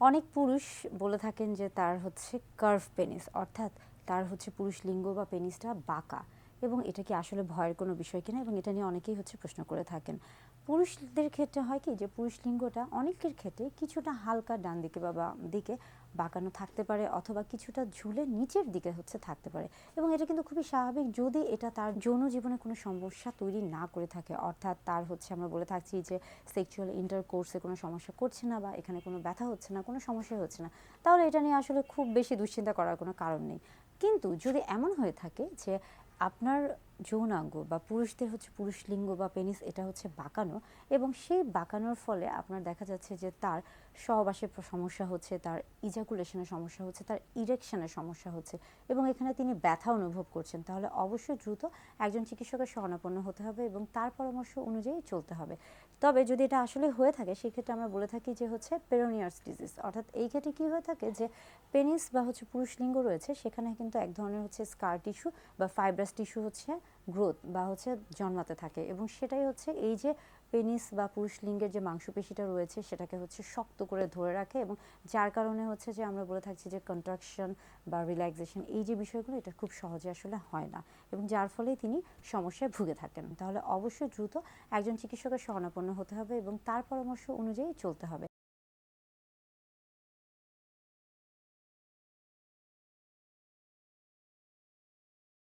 অনেক পুরুষ বলে থাকেন যে তার হচ্ছে কার্ভ পেনিস অর্থাৎ তার হচ্ছে পুরুষ লিঙ্গ বা পেনিসটা বাঁকা। এবং এটা কি আসলে ভয়ের কোনো বিষয় কিনা? এবং এটা নিয়ে অনেকেই হচ্ছে প্রশ্ন করে থাকেন। পুরুষদের ক্ষেত্রে হয় কি যে, পুরুষ লিঙ্গটা অনেকের ক্ষেত্রে কিছুটা হালকা ডান দিকে বা দিকে বাঁকানো থাকতে পারে অথবা কিছুটা ঝুলে নিচের দিকে হচ্ছে থাকতে পারে। এবং এটা কিন্তু খুবই স্বাভাবিক যদি এটা তার যৌন জীবনে কোনো সমস্যা তৈরি না করে থাকে। অর্থাৎ তার হচ্ছে আমরা বলে থাকছি যে সেক্সুয়াল ইন্টারকোর্সে কোনো সমস্যা করছে না বা এখানে কোনো ব্যথা হচ্ছে না, কোনো সমস্যা হচ্ছে না, তাহলে এটা নিয়ে আসলে খুব বেশি দুশ্চিন্তা করার কোনো কারণ নেই। কিন্তু যদি এমন হয়ে থাকে যে আপনার যৌনাঙ্গ বা পুরুষদের হচ্ছে পুরুষ লিঙ্গ বা পেনিস এটা হচ্ছে বাঁকানো এবং সেই বাঁকানোর ফলে আপনার দেখা যাচ্ছে যে তার সহবাসের সমস্যা হচ্ছে, তার ইজাকুলেশনের সমস্যা হচ্ছে, তার ইরেকশনের সমস্যা হচ্ছে এবং এখানে তিনি ব্যথা অনুভব করছেন। তাহলে অবশ্যই দ্রুত একজন চিকিৎসকের শরণাপন্ন হতে হবে এবং তার পরামর্শ অনুযায়ী চলতে হবে। তবে যদি এটা আসলে হয়ে থাকে, সেক্ষেত্রে আমরা বলে থাকি যে হচ্ছে পেরোনিয়ার্স ডিজিজ অর্থাৎ এই ক্ষেত্রে কী হয়ে থাকে যে পেনিস বা হচ্ছে পুরুষ লিঙ্গ রয়েছে, সেখানে কিন্তু এক ধরনের হচ্ছে স্কার টিস্যু বা ফাইব্রাস টিস্যু হচ্ছে গ্রোথ বা হচ্ছে জন্মাতে থাকে এবং সেটাই হচ্ছে এই যে পেনিস বা পুরুষ লিঙ্গের যে মাংসপেশিটা রয়েছে সেটাকে হচ্ছে শক্ত করে ধরে রাখে এবং যার কারণে হচ্ছে যে আমরা বলে থাকছি যে কন্ট্রাকশন বা রিল্যাক্সেশন এই যে বিষয়গুলো এটা খুব সহজে আসলে হয় না এবং যার ফলেই তিনি সমস্যায় ভুগে থাকেন। তাহলে অবশ্যই দ্রুত একজন চিকিৎসকের শরণাপন্ন হতে হবে এবং তার পরামর্শ অনুযায়ী চলতে হবে।